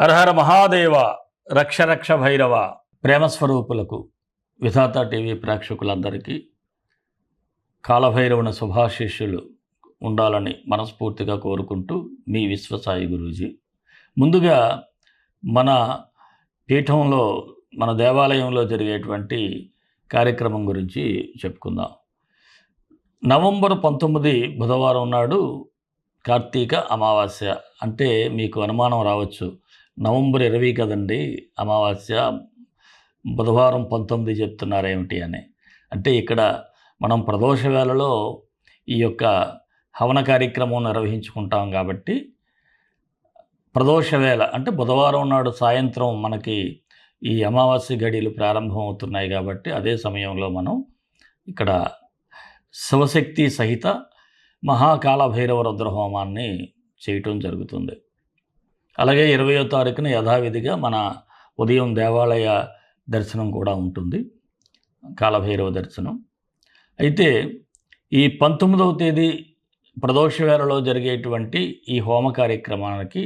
హరహర మహాదేవ రక్ష రక్ష భైరవ ప్రేమస్వరూపులకు విధాత టీవీ ప్రేక్షకులందరికీ కాలభైరవుని శుభాశిష్యులు ఉండాలని మనస్ఫూర్తిగా కోరుకుంటూ మీ విశ్వసాయి గురూజీ. ముందుగా మన పీఠంలో మన దేవాలయంలో జరిగేటువంటి కార్యక్రమం గురించి చెప్పుకుందాం. నవంబర్ పంతొమ్మిది బుధవారం నాడు కార్తీక అమావాస్య అంటే మీకు అనుమానం రావచ్చు. నవంబర్ ఇరవై కదండి అమావాస్య బుధవారం పంతొమ్మిది చెప్తున్నారేమిటి అని. అంటే ఇక్కడ మనం ప్రదోష వేళలో ఈ యొక్క హవన కార్యక్రమం నిర్వహించుకుంటాం కాబట్టి ప్రదోష వేళ అంటే బుధవారం నాడు సాయంత్రం మనకి ఈ అమావాస్య గడియలు ప్రారంభం అవుతున్నాయి కాబట్టి అదే సమయంలో మనం ఇక్కడ శివశక్తి సహిత మహాకాల భైరవ రుద్రహోమాన్ని చేయటం జరుగుతుంది. అలాగే ఇరవయో తారీఖున యథావిధిగా మన ఉదయం దేవాలయ దర్శనం కూడా ఉంటుంది కాలభైరవ దర్శనం. అయితే ఈ పంతొమ్మిదవ తేదీ ప్రదోషవేళలో జరిగేటువంటి ఈ హోమ కార్యక్రమానికి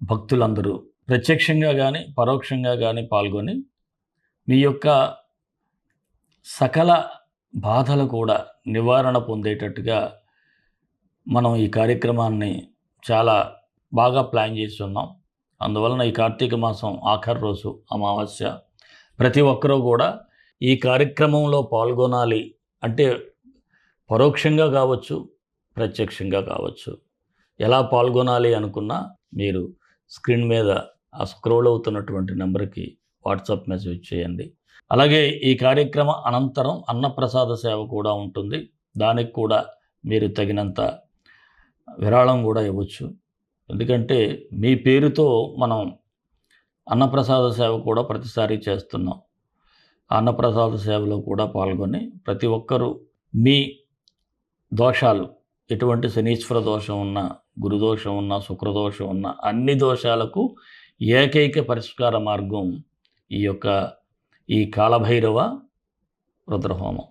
భక్తులందరూ ప్రత్యక్షంగా కానీ పరోక్షంగా కానీ పాల్గొని మీ యొక్క సకల బాధలు కూడా నివారణ పొందేటట్టుగా మనం ఈ కార్యక్రమాన్ని చాలా బాగా ప్లాన్ చేసి ఉన్నాం. అందువలన ఈ కార్తీక మాసం ఆఖరి రోజు అమావాస్య. ప్రతి ఒక్కరూ కూడా ఈ కార్యక్రమంలో పాల్గొనాలి. అంటే పరోక్షంగా కావచ్చు ప్రత్యక్షంగా కావచ్చు. ఎలా పాల్గొనాలి అనుకున్నా మీరు స్క్రీన్ మీద ఆ స్క్రోల్ అవుతున్నటువంటి నెంబర్కి వాట్సాప్ మెసేజ్ చేయండి. అలాగే ఈ కార్యక్రమ అనంతరం అన్నప్రసాద సేవ కూడా ఉంటుంది. దానికి కూడా మీరు తగినంత విరాళం కూడా ఇవ్వచ్చు. ఎందుకంటే మీ పేరుతో మనం అన్నప్రసాద సేవ కూడా ప్రతిసారి చేస్తున్నాం. అన్నప్రసాద సేవలో కూడా పాల్గొని ప్రతి ఒక్కరూ మీ దోషాలు ఎటువంటి శనీశ్వర దోషం ఉన్నా గురుదోషం ఉన్నా శుక్రదోషం ఉన్నా అన్ని దోషాలకు ఏకైక పరిష్కార మార్గం ఈ యొక్క ఈ కాలభైరవ రుద్రహోమం.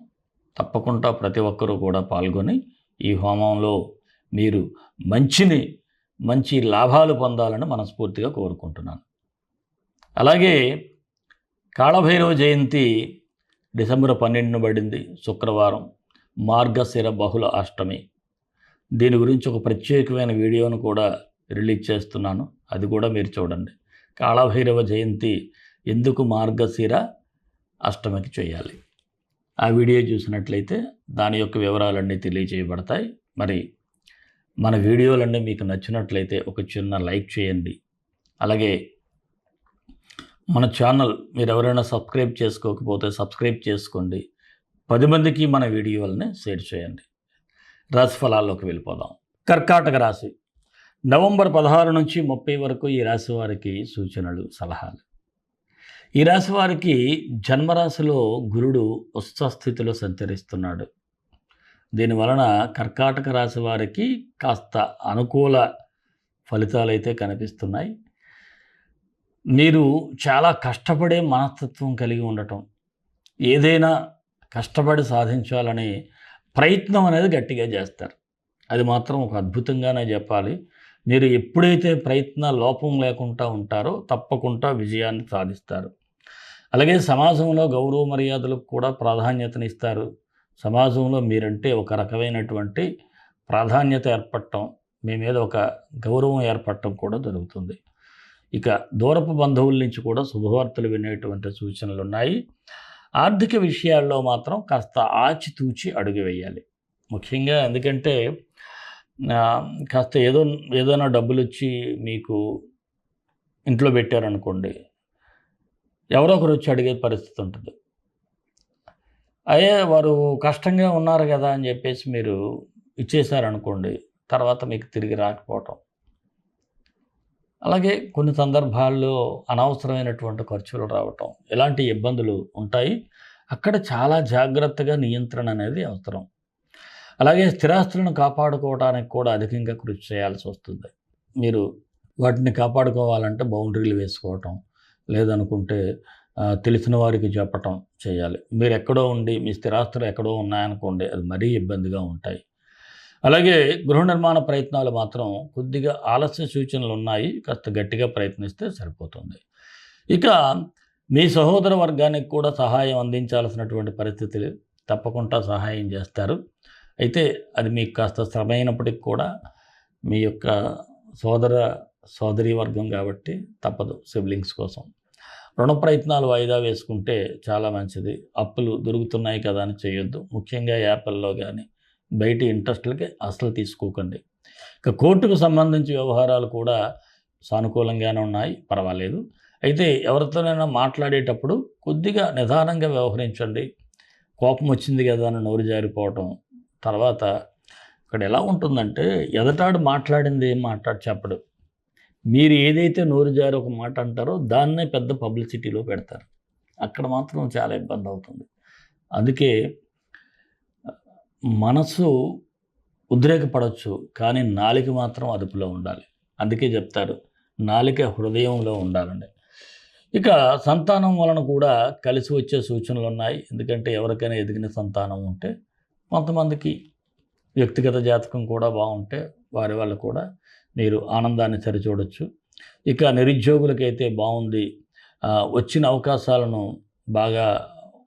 తప్పకుండా ప్రతి ఒక్కరూ కూడా పాల్గొని ఈ హోమంలో మీరు మంచిని మంచి లాభాలు పొందాలని మనస్ఫూర్తిగా కోరుకుంటున్నాను. అలాగే కాళభైరవ జయంతి డిసెంబర్ పన్నెండున పడింది శుక్రవారం మార్గశిర బహుళ అష్టమి. దీని గురించి ఒక ప్రత్యేకమైన వీడియోను కూడా రిలీజ్ చేస్తున్నాను అది కూడా మీరు చూడండి. కాళభైరవ జయంతి ఎందుకు మార్గశిర అష్టమికి చేయాలి? ఆ వీడియో చూసినట్లయితే దాని యొక్క వివరాలన్నీ తెలియజేయబడతాయి. మరి మన వీడియోలన్నీ మీకు నచ్చినట్లయితే ఒక చిన్న లైక్ చేయండి. అలాగే మన ఛానల్ మీరు ఎవరైనా సబ్స్క్రైబ్ చేసుకోకపోతే సబ్స్క్రైబ్ చేసుకోండి. పది మందికి మన వీడియోలని షేర్ చేయండి. రాశి ఫలాల్లోకి వెళ్ళిపోదాం. కర్కాటక రాశి. నవంబర్ పదహారు నుంచి ముప్పై వరకు ఈ రాశి వారికి సూచనలు సలహాలు. ఈ రాశి వారికి జన్మరాశిలో గురుడు ఉత్సస్థితిలో సంచరిస్తున్నాడు. దీనివలన కర్కాటక రాశి వారికి కాస్త అనుకూల ఫలితాలైతే కనిపిస్తున్నాయి. మీరు చాలా కష్టపడే మనస్తత్వం కలిగి ఉండటం ఏదైనా కష్టపడి సాధించాలని ప్రయత్నం అనేది గట్టిగా చేస్తారు. అది మాత్రం ఒక అద్భుతంగానే చెప్పాలి. మీరు ఎప్పుడైతే ప్రయత్న లోపం లేకుండా ఉంటారో తప్పకుండా విజయాన్ని సాధిస్తారు. అలాగే సమాజంలో గౌరవ మర్యాదలకు కూడా ప్రాధాన్యతనిస్తారు. సమాజంలో మీరంటే ఒక రకమైనటువంటి ప్రాధాన్యత ఏర్పడటం మీ మీద ఒక గౌరవం ఏర్పడటం కూడా జరుగుతుంది. ఇక దూరపు బంధువుల నుంచి కూడా శుభవార్తలు వినేటువంటి సూచనలు ఉన్నాయి. ఆర్థిక విషయాల్లో మాత్రం కాస్త ఆచితూచి అడుగు వేయాలి. ముఖ్యంగా ఎందుకంటే కాస్త ఏదో ఏదైనా డబ్బులు వచ్చి మీకు ఇంట్లో పెట్టారనుకోండి ఎవరో ఒకరు వచ్చి అడిగే పరిస్థితి ఉంటుంది. అయ్యే వారు కష్టంగా ఉన్నారు కదా అని చెప్పేసి మీరు ఇచ్చేశారనుకోండి తర్వాత మీకు తిరిగి రాకపోవటం. అలాగే కొన్ని సందర్భాల్లో అనవసరమైనటువంటి ఖర్చులు రావటం ఇలాంటి ఇబ్బందులు ఉంటాయి. అక్కడ చాలా జాగ్రత్తగా నియంత్రణ అనేది అవసరం. అలాగే స్థిరాస్తులను కాపాడుకోవడానికి కూడా అధికంగా కృషి చేయాల్సి వస్తుంది. మీరు వాటిని కాపాడుకోవాలంటే బౌండరీలు వేసుకోవటం లేదనుకుంటే తెలిసిన వారికి చెప్పటం చేయాలి. మీరు ఎక్కడో ఉండి మీ స్థిరాస్తులు ఎక్కడో ఉన్నాయనుకోండి అది మరీ ఇబ్బందిగా ఉంటాయి. అలాగే గృహ నిర్మాణ ప్రయత్నాలు మాత్రం కొద్దిగా ఆలస్య సూచనలు ఉన్నాయి కాస్త గట్టిగా ప్రయత్నిస్తే సరిపోతుంది. ఇక మీ సహోదర వర్గానికి కూడా సహాయం అందించాల్సినటువంటి పరిస్థితులు తప్పకుండా సహాయం చేస్తారు. అయితే అది మీకు కాస్త శ్రమైనప్పటికి కూడా మీ యొక్క సోదర సోదరి వర్గం కాబట్టి తప్పదు సిబ్లింగ్స్ కోసం. రుణ ప్రయత్నాలు వాయిదా వేసుకుంటే చాలా మంచిది. అప్పులు దొరుకుతున్నాయి కదా అని చేయొద్దు. ముఖ్యంగా యాపిల్లో కానీ బయట ఇంట్రెస్ట్లకి అసలు తీసుకోకండి. ఇక కోర్టుకు సంబంధించి వ్యవహారాలు కూడా సానుకూలంగానే ఉన్నాయి. పర్వాలేదు. అయితే ఎవరితోనైనా మాట్లాడేటప్పుడు కొద్దిగా నిదానంగా వ్యవహరించండి. కోపం వచ్చింది కదా అని నోరు జారిపోవటం. తర్వాత ఇక్కడ ఎలా ఉంటుందంటే ఎదటాడు మాట్లాడింది ఏం మాట్లాడి చెప్పడు. మీరు ఏదైతే నోరు జారి ఒక మాట అంటారో దాన్నే పెద్ద పబ్లిసిటీలో పెడతారు. అక్కడ మాత్రం చాలా ఇబ్బంది అవుతుంది. అందుకే మనసు ఉద్రేకపడవచ్చు కానీ నాలిక మాత్రం అదుపులో ఉండాలి. అందుకే చెప్తారు నాలిక హృదయంలో ఉండాలండి. ఇక సంతానం వలన కూడా కలిసి వచ్చే సూచనలు ఉన్నాయి. ఎందుకంటే ఎవరికైనా ఎదిగిన సంతానం ఉంటే కొంతమందికి వ్యక్తిగత జాతకం కూడా బాగుంటే వారి వల్ల కూడా మీరు ఆనందాన్ని సరిచూడొచ్చు. ఇక నిరుద్యోగులకైతే బాగుంది వచ్చిన అవకాశాలను బాగా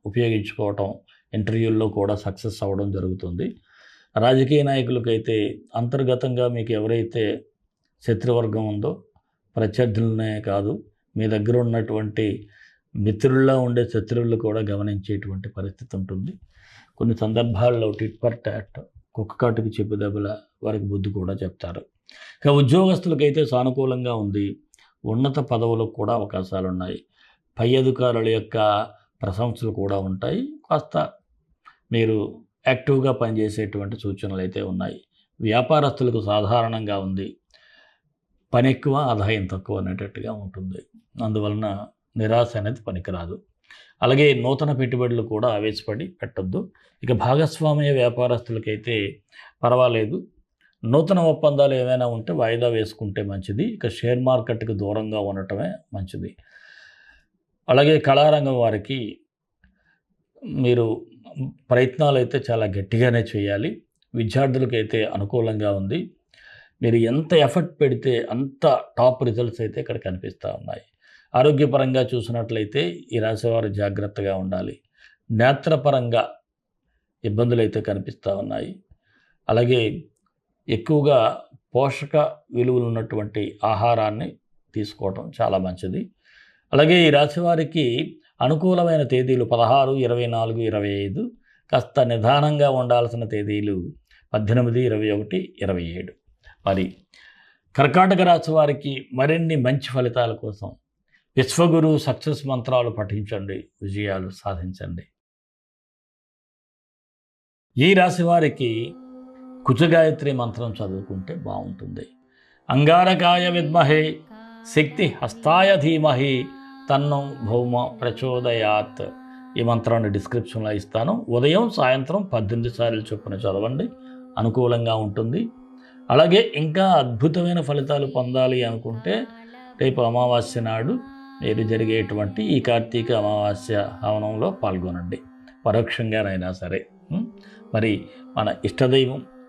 ఉపయోగించుకోవటం ఇంటర్వ్యూల్లో కూడా సక్సెస్ అవ్వడం జరుగుతుంది. రాజకీయ నాయకులకైతే అంతర్గతంగా మీకు ఎవరైతే శత్రువర్గం ఉందో ప్రత్యర్థులనే కాదు మీ దగ్గర ఉన్నటువంటి మిత్రుల్లో ఉండే శత్రువులు కూడా గమనించేటువంటి పరిస్థితి ఉంటుంది. కొన్ని సందర్భాల్లో టిట్ పర్ టాట్ కుక్క కాటుకు చెప్పు దెబ్బల వారికి బుద్ధి కూడా చెప్తారు. ఇక ఉద్యోగస్తులకైతే సానుకూలంగా ఉంది. ఉన్నత పదవులకు కూడా అవకాశాలు ఉన్నాయి పై అధికారుల యొక్క ప్రశంసలు కూడా ఉంటాయి. కాస్త మీరు యాక్టివ్గా పనిచేసేటువంటి సూచనలు అయితే ఉన్నాయి. వ్యాపారస్తులకు సాధారణంగా ఉంది. పని ఎక్కువ ఆదాయం తక్కువ అనేటట్టుగా ఉంటుంది. అందువలన నిరాశ అనేది పనికిరాదు. అలాగే నూతన పెట్టుబడులు కూడా ఆవేశపడి పెట్టద్దు. ఇక భాగస్వామ్య వ్యాపారస్తులకైతే పర్వాలేదు. నూతన ఒప్పందాలు ఏమైనా ఉంటే వాయిదా వేసుకుంటే మంచిది. ఇక షేర్ మార్కెట్కి దూరంగా ఉండటమే మంచిది. అలాగే కళారంగం వారికి మీరు ప్రయత్నాలు అయితే చాలా గట్టిగానే చేయాలి. విద్యార్థులకైతే అనుకూలంగా ఉంది. మీరు ఎంత ఎఫర్ట్ పెడితే అంత టాప్ రిజల్ట్స్ అయితే ఇక్కడ కనిపిస్తూ ఉన్నాయి. ఆరోగ్యపరంగా చూసినట్లయితే ఈ రాశివారు జాగ్రత్తగా ఉండాలి. నేత్రపరంగా ఇబ్బందులు అయితే కనిపిస్తూ ఉన్నాయి. అలాగే ఎక్కువగా పోషక విలువలు ఉన్నటువంటి ఆహారాన్ని తీసుకోవటం చాలా మంచిది. అలాగే ఈ రాశివారికి అనుకూలమైన తేదీలు పదహారు ఇరవై నాలుగు ఇరవై ఐదు కాస్త నిదానంగా ఉండాల్సిన తేదీలు పద్దెనిమిది ఇరవై ఒకటి ఇరవై ఏడు. మరి కర్కాటక రాశి వారికి మరిన్ని మంచి ఫలితాల కోసం విశ్వగురు సక్సెస్ మంత్రాలు పఠించండి విజయాలు సాధించండి. ఈ రాశి వారికి కుజగాయత్రి మంత్రం చదువుకుంటే బాగుంటుంది. అంగారకాయ విద్మహే శక్తి హస్తాయ ధీమహి తన్నం భౌమ ప్రచోదయాత్. ఈ మంత్రాన్ని డిస్క్రిప్షన్లో ఇస్తాను. ఉదయం సాయంత్రం పద్దెనిమిది సార్లు చొప్పున చదవండి. అనుకూలంగా ఉంటుంది. అలాగే ఇంకా అద్భుతమైన ఫలితాలు పొందాలి అనుకుంటే రేపు అమావాస్య నాడు మీరు జరిగేటువంటి ఈ కార్తీక అమావాస్య హవనంలో పాల్గొనండి. పరోక్షంగానైనా సరే. మరి మన ఇష్టదైవం